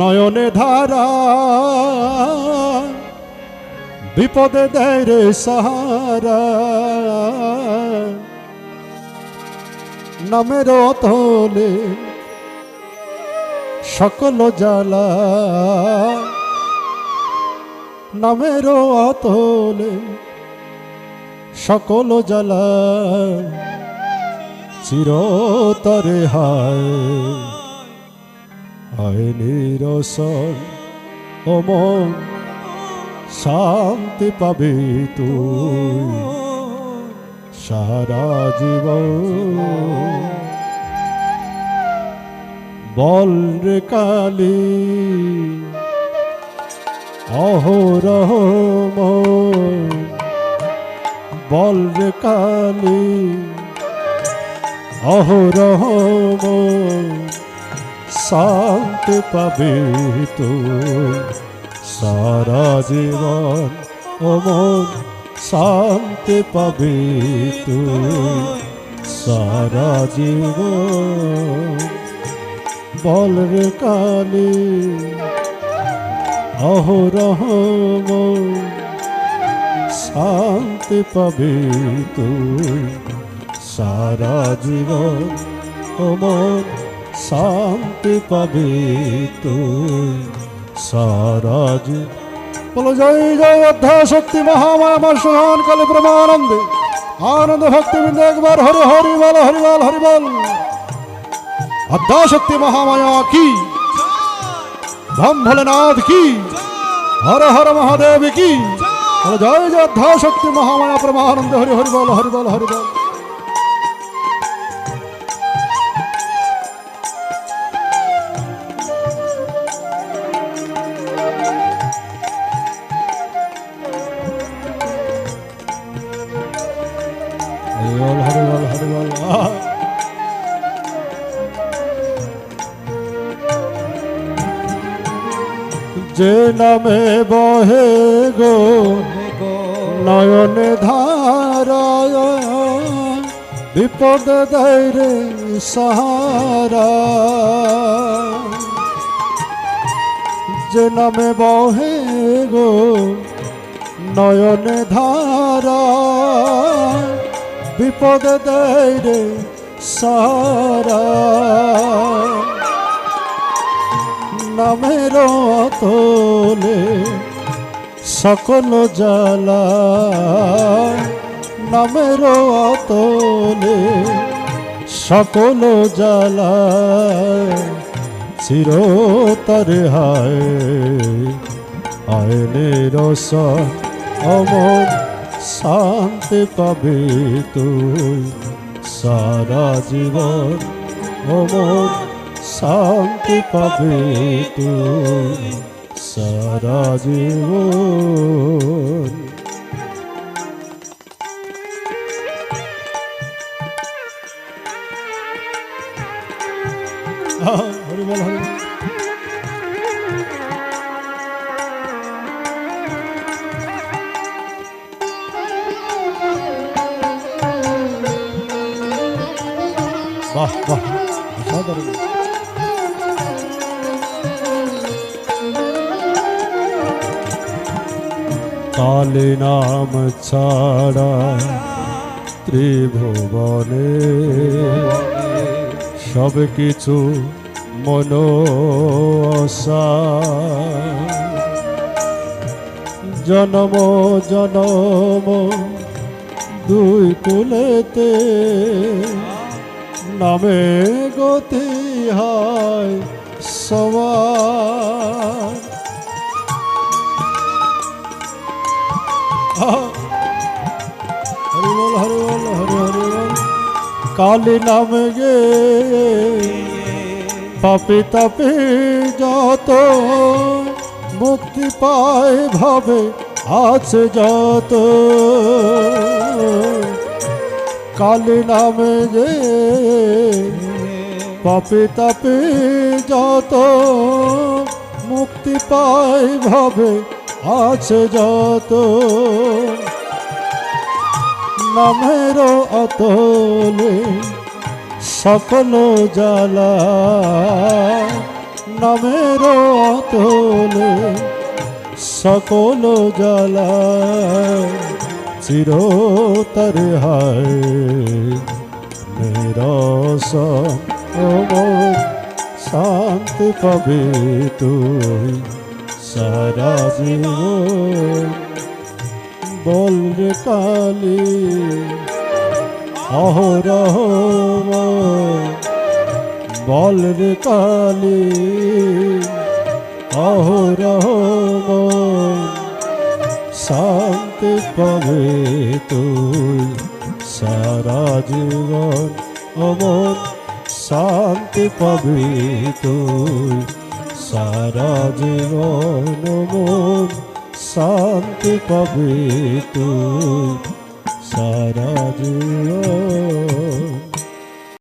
নয়নে ধারা, বিপদে দেয় রে সাহারা। নামের অতলে সকল জ্বালা, নামের অতলে সকল জ্বালা, চিরতরে হায়। হায় নিরসন অমন শান্তি পাবি তুই। সারা জীবন বল রে কালী, অহরহ বল রে কালী, অহরহ শান্তি পাবে তুই সারা জীবন অমন শান্তি পাবে তুই সারা জীবন বল রে কালী অহরহ শান্তি পাবে তুই সারা জীবন অমন শান্তি পাবে তুই সারা জীবন বলো, জয় জয় অধ্যা শক্তি, মহামায়া, আমার সুহান, কালে প্রমানন্দে। আনন্দ ভক্তি বৃন্দ একবার হরি হরি বল হরি বল হরি বল। অধ্যা শক্তি, মহামায়া কি? ধম ভোলেনাথ কি? হর হর মহাদেব কি? জয় জয় অধ্যা শক্তি, মহামায়া, প্রমানন্দে, হরি হরি বল হরি বল হরি বল। যে নামে বহে গো, নয়নে ধারা বিপদ দেয় রে সাহারা। যে নামে বহে গো, নয়নে ধারা বিপদ দেয় রে সারা নামের তোলে সকল জ্বালা নামের তোলে সকল জ্বালা চিরতরে হায় আয়নের অমর শান্তি পাবে তুই, সারা জীবন অমর শান্তি পাবে তুই সারা। বাহ বাহ অসাধারণ কালে নাম ছাড়া ত্রিভুবনে সব কিছু মন আশা জনম জনম দুই কুলেতে নামে গতি হয় সবার হরি বল হরি বল হরি হরি বল কালী নাম গে পাপি তাপি যত মুক্তি পায়, ভাবে আছে যত। কালী নামে যে পাপি তাপি যত মুক্তি পায়, ভাবে আছে যত নামের অতলে সকল জ্বালা। নামের অতলে সকল জ্বালা। চিরতর হায় শান্তি পাবে তুই? সারা জীবন। বল রে কালী অহরহ বল রে কালী অহরহ শান্তি পাবে তুই সারা জীবন অমর। শান্তি পাবে তুই সারা জীবন অমর শান্তি পাবে তুই। সারা জীবন